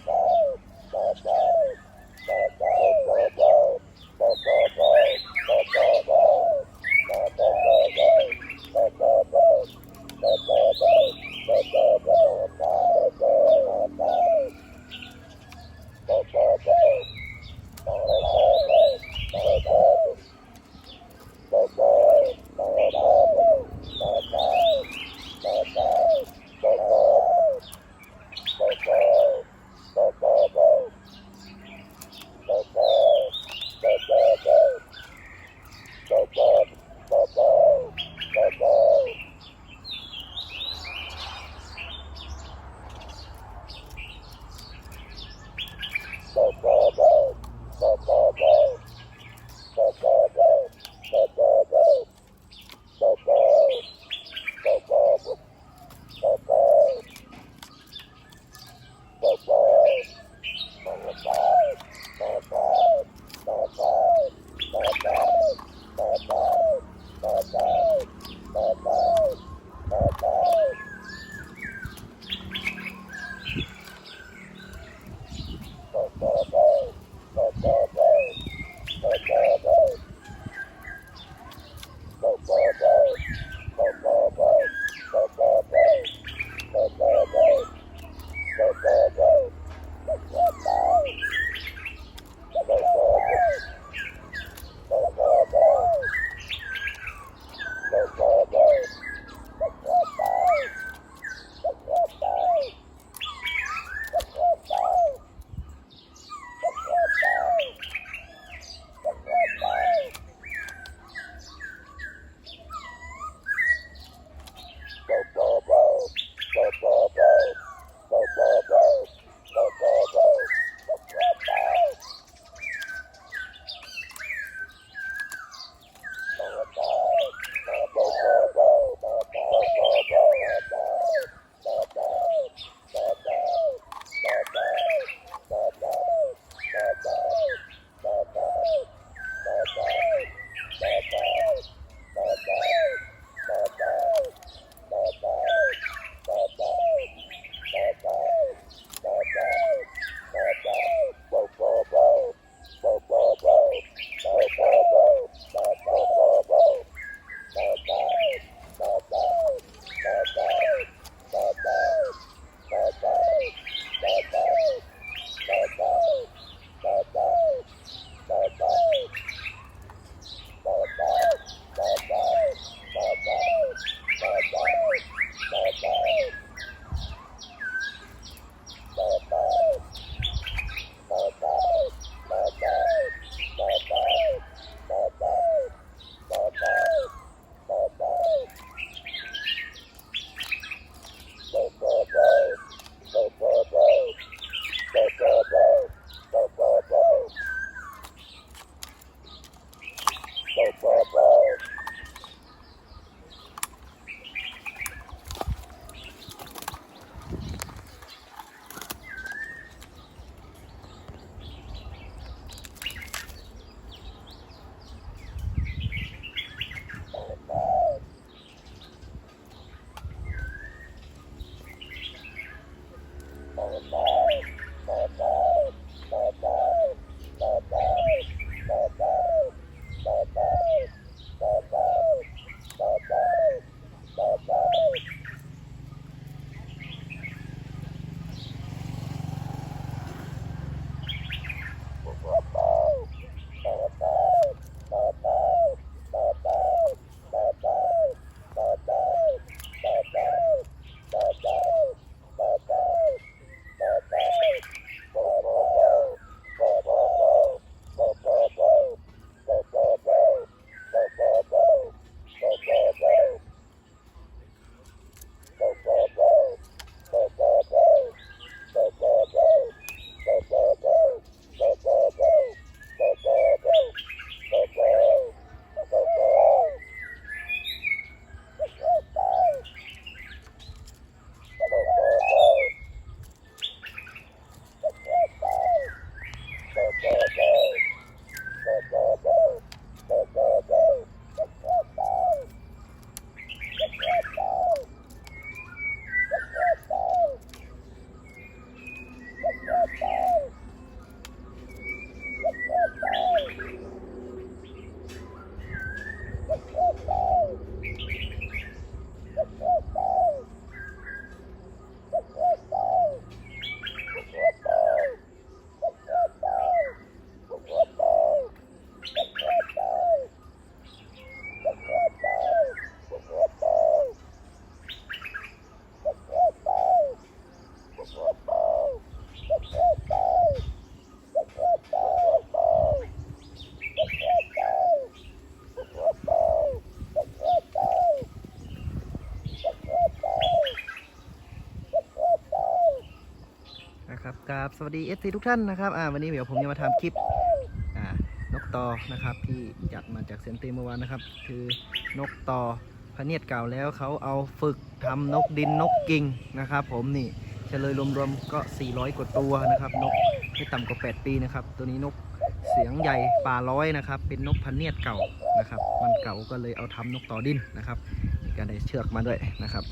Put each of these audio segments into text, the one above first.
Bye. Thank you. สวัสดีเอฟซีทุกท่านนะครับอ่าวันนี้เดี๋ยวผมจะมาทำคลิปอ่านกตอนะครับที่จัดมาจากเซนเตเมื่อวานนะครับ คือนกตอพะเนียดเก่าแล้วเขาเอาฝึกทำนกดินนกกิ่งนะครับ ผมนี่เฉลยรวมๆก็ 400 กว่าตัวนะครับ นกไม่ต่ำกว่า 8 ปีนะครับ ตัวนี้นกเสียงใหญ่ป่าร้อยนะครับ เป็นนกพะเนียดเก่านะครับมันเก่าก็เลยเอาทำนกต่อดินนะครับนี่ก็ได้เชือกมาด้วยนะครับ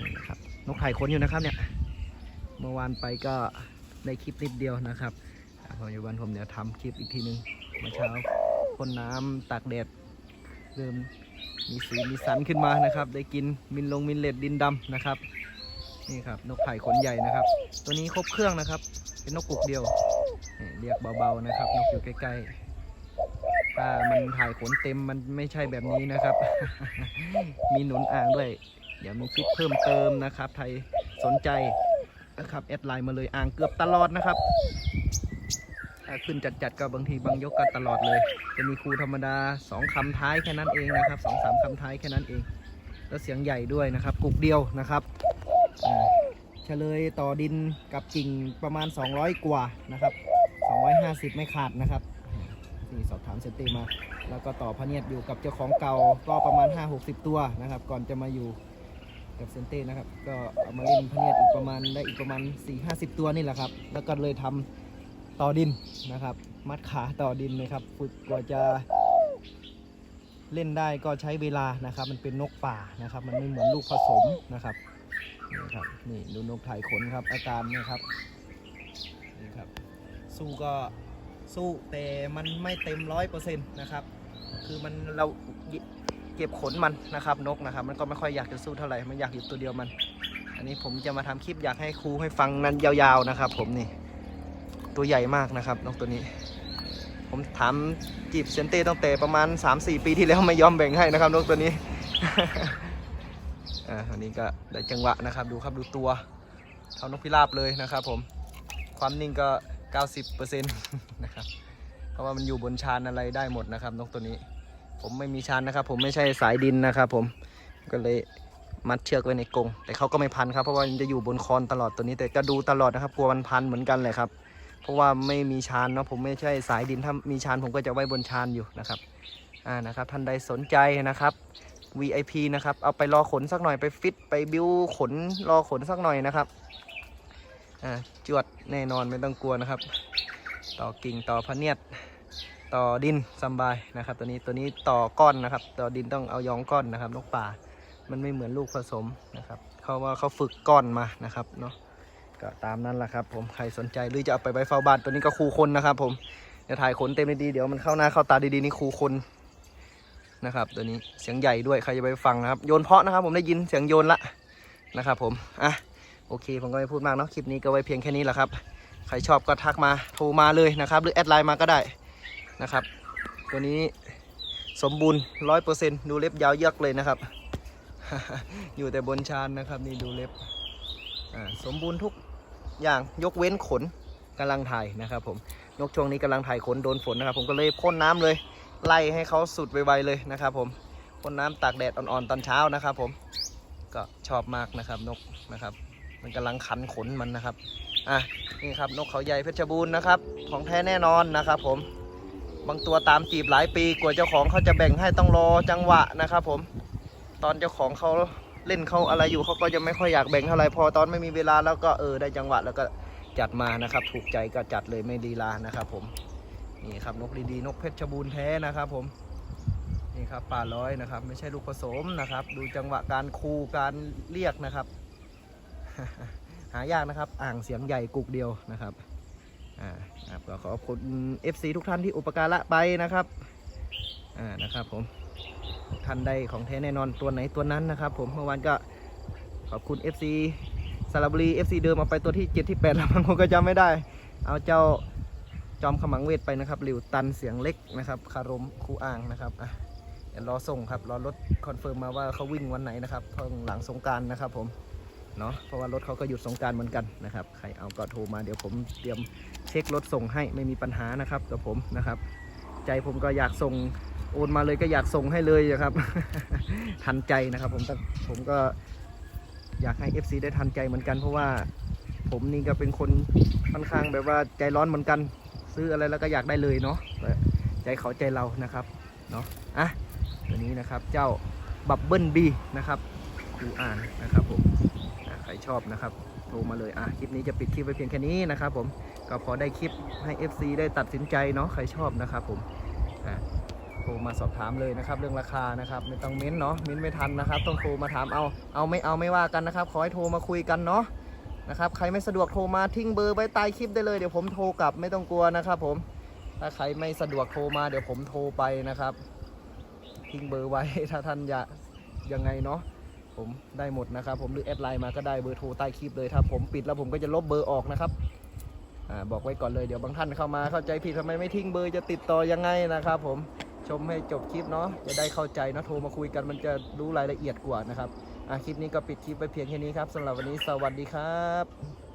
นี่นะครับนกไถ่ขนอยู่นะครับเนี่ย เมื่อวานไปก็ได้คลิปนิดเดียวนะครับอ่าปัจจุบันผมเดี๋ยวทำคลิปอีกทีหนึ่งเมื่อเช้าพ่นน้ำตากแดดเริ่มมีสีมีสันขึ้นมานะครับ ได้กินมินลงมินเลดดินดำนะครับนี่ครับนกไผ่ขนใหญ่นะครับ ตัวนี้ครบเครื่องนะครับ เป็นนกกุกเดียวเรียกเบาๆนะครับ นกอยู่ใกล้ๆถ้ามันถ่ายขนเต็มมันไม่ใช่แบบนี้นะครับ มีหนุนอ่างด้วย เดี๋ยวมีคลิปเพิ่มเติมนะครับ ใครสนใจ นะครับแอดไลน์มาเลยอ่างเกือบตลอดนะครับถ้าขึ้นจัดๆก็บางทีบางยกก็ตลอดเลย จะมีครูธรรมดาสองคำท้ายแค่นั้นเองนะครับสองสามคำท้ายแค่นั้นเอง แล้วเสียงใหญ่ด้วยนะครับกุกเดียวนะครับเฉลยต่อดินกับกิ่งประมาณ 200 กว่านะครับ250 ไม่ขาดนะครับนี่สอบถามเซนตีมา แล้วก็ต่อพะเนียดอยู่กับเจ้าของเก่าก็ประมาณ 5-60 ตัวนะครับ ก่อนจะมาอยู่ กับเซนเต้นะครับ ก็เอามาเล่นพเนียดอีกประมาณได้อีกประมาณ 4-50 ตัวนี่แหละครับ แล้วก็เลยทำต่อดินนะครับ มัดขาต่อดินนะครับ ฝึกกว่าจะเล่นได้ก็ใช้เวลานะครับ มันเป็นนกป่านะครับ มันไม่เหมือนลูกผสมนะครับนี่ครับนี่ดูนกถ่ายขนครับ อาการนะครับนี่ครับ สู้ก็สู้แต่มันไม่เต็มร้อยเปอร์เซ็นต์นะครับ คือมันเรา เก็บขนมันนะครับนกนะครับ มันก็ไม่ค่อยอยากจะสู้เท่าไหร่ มันอยากอยู่ตัวเดียวมัน อันนี้ผมจะมาทำคลิปอยากให้ครูให้ฟังนั้นยาวๆนะครับ ผมนี่ตัวใหญ่มากนะครับนกตัวนี้ ผมถามจีบเซนเต้ตั้งแต่ประมาณ 3-4 ปีที่แล้วไม่ยอมแบ่งให้นะครับนกตัวนี้อ่าอันนี้ก็ได้จังหวะนะครับ ดูครับดูตัวเท่านกพิราบเลยนะครับ ผมความนิ่งก็ 90%นะครับเพราะว่ามันอยู่บนชานอะไรได้หมดนะครับนกตัวนี้ ผมไม่มีชานนะครับ ผมไม่ใช่สายดินนะครับผมก็เลยมัดเชือกไว้ในกรงแต่เขาก็ไม่พันครับเพราะว่ามันจะอยู่บนคอนตลอดตัวนี้แต่ก็ดูตลอดนะครับกลัวมันพันเหมือนกันเลยครับ เพราะว่าไม่มีชานเนาะผมไม่ใช่สายดินถ้ามีชานผมก็จะไว้บนชานอยู่นะครับอ่านะครับท่านใดสนใจนะครับ VIP นะครับเอาไปรอขนสักหน่อยไปฟิตไปบิ้วขนรอขนสักหน่อยนะครับอ่าจวดแน่นอนไม่ต้องกลัวนะครับ ต่อกิ่งต่อพะเนียด ต่อดินสบายนะครับ ตัวนี้ตัวนี้ต่อก้อนนะครับ ต่อดินต้องเอายองก้อนนะครับนกป่า มันไม่เหมือนลูกผสมนะครับเขาว่าเขาฝึกก้อนมานะครับเนาะก็ตามนั้นแหละครับ ผมใครสนใจหรือจะเอาไปไว้เฝ้าบ้านตัวนี้ก็คูคนนะครับ ผมเดี๋ยวถ่ายขนเต็มดีเดี๋ยวมันเข้าหน้าเข้าตาดีๆนี่คูคนนะครับ ตัวนี้เสียงใหญ่ด้วยใครจะไปฟังนะครับโยนเพาะนะครับ ผมได้ยินเสียงโยนละนะครับ ผมอะโอเค ผมก็ไม่พูดมากเนาะคลิปนี้ก็ไว้เพียงแค่นี้แหละครับ ใครชอบก็ทักมาโทรมาเลยนะครับ หรือแอดไลน์มาก็ได้ นะครับ ตัวนี้สมบูรณ์ร้อยเปอร์เซ็นต์ดูเล็บยาวเยือกเลยนะครับ อยู่แต่บนชานนะครับนี่ดูเล็บสมบูรณ์ทุกอย่างยกเว้นขนกำลังถ่ายนะครับ ผมนกช่วงนี้กำลังถ่ายขนโดนฝนนะครับ ผมก็เลยพ่นน้ำเลย ไล่ให้เขาสุดไวๆเลยนะครับ ผมพ่นน้ำตากแดดอ่อนๆตอนเช้านะครับ ผมก็ชอบมากนะครับนกนะครับ มันกำลังขันขนมันนะครับอะนี่ครับนกเขาใหญ่เพชรบูรณ์นะครับ ของแท้แน่นอนนะครับ ผม บางตัวตามจีบหลายปีกว่าเจ้าของเขาจะแบ่งให้ต้องรอจังหวะนะครับผม ตอนเจ้าของเขาเล่นเขาอะไรอยู่เขาก็จะไม่ค่อยอยากแบ่งเท่าไหร่พอตอนไม่มีเวลาแล้วก็เออได้จังหวะแล้วก็จัดมานะครับ ถูกใจก็จัดเลยไม่ดีลานะครับ ผมนี่ครับนกดีๆนกเพชรบูรณ์แท้นะครับ ผมนี่ครับป่าร้อยนะครับ ไม่ใช่ลูกผสมนะครับ ดูจังหวะการคูการเรียกนะครับ หายากนะครับ อ่างเสียงใหญ่กุกเดียวนะครับ อ่าครับก็ขอบคุณ FC ทุกท่านที่อุปการะไปนะครับอ่านะครับผมท่านใดของแท้แน่นอนตัวไหนตัวนั้นนะครับ ผมเมื่อวานก็ขอบคุณ FC สระบุรี FC เดิมเอาไปตัวที่ 7 ที่ 8 แล้วบางคนก็จำไม่ได้ เอาเจ้าจอมขมังเวทไปนะครับหลิวตันเสียงเล็กนะครับคารมคูอ่างนะครับอะเดี๋ยวรอส่งครับรอรถคอนเฟิร์มมาว่าเขาวิ่งวันไหนนะครับเพิ่งหลังสงการนะครับผม เนาะเพราะว่ารถเขาก็หยุดสงการเหมือนกันนะครับใครเอาก็โทรมาเดี๋ยวผมเตรียมเช็ครถส่งให้ไม่มีปัญหานะครับกับผมนะครับ ใจผมก็อยากส่งโอนมาเลยก็อยากส่งให้เลยนะครับ ทันใจนะครับ ผมแต่ผมก็อยากให้ FC ได้ทันใจเหมือนกัน เพราะว่าผมนี่ก็เป็นคนค่อนข้างแบบว่าใจร้อนเหมือนกัน ซื้ออะไรแล้วก็อยากได้เลยเนาะใจเขาใจเรานะครับเนาะอะตัวนี้นะครับเจ้าบับเบิลบีนะครับคูอ่านนะครับผม ครชอบนะครับ โทรมาเลยอะคลิปนี้จะปิดคลิปไปเพียงแค่นี้นะครับผมก็พอได้คลิปให้ FC ได้ตัดสินใจเนาะใครชอบนะครับผมอะโทรมาสอบถามเลยนะครับ เรื่องราคานะครับไม่ต้องเม้นเนาะเม้นไม่ทันนะครับ ต้องโทรมาถามเอาเอาไม่เอาไม่ว่ากันนะครับ ขอให้โทรมาคุยกันเนาะนะครับใครไม่สะดวกโทรมาทิ้งเบอร์ไว้ใต้คลิปได้เลยเดี๋ยวผมโทรกลับไม่ต้องกลัวนะครับผมถ้าใครไม่สะดวกโทรมาเดี๋ยวผมโทรไปนะครับทิ้งเบอร์ไว้ถ้าท่านอยากยังไงเนาะ ผมได้หมดนะครับ ผมหรือแอดไลน์มาก็ได้เบอร์โทรใต้คลิปเลยถ้าผมปิดแล้วผมก็จะลบเบอร์ออกนะครับอบอกไว้ก่อนเลยเดี๋ยวบางท่านเข้ามาเข้าใจผิดทำไมไม่ทิ้งเบอร์จะติดต่อยังไงนะครับ ผมชมให้จบคลิปเนาะจะได้เข้าใจนะโทรมาคุยกันมันจะรู้รายละเอียดกว่านะครับคลิปนี้ก็ปิดคลิปไปเพียงแค่นี้ครับสำหรับวันนี้สวัสดีครับ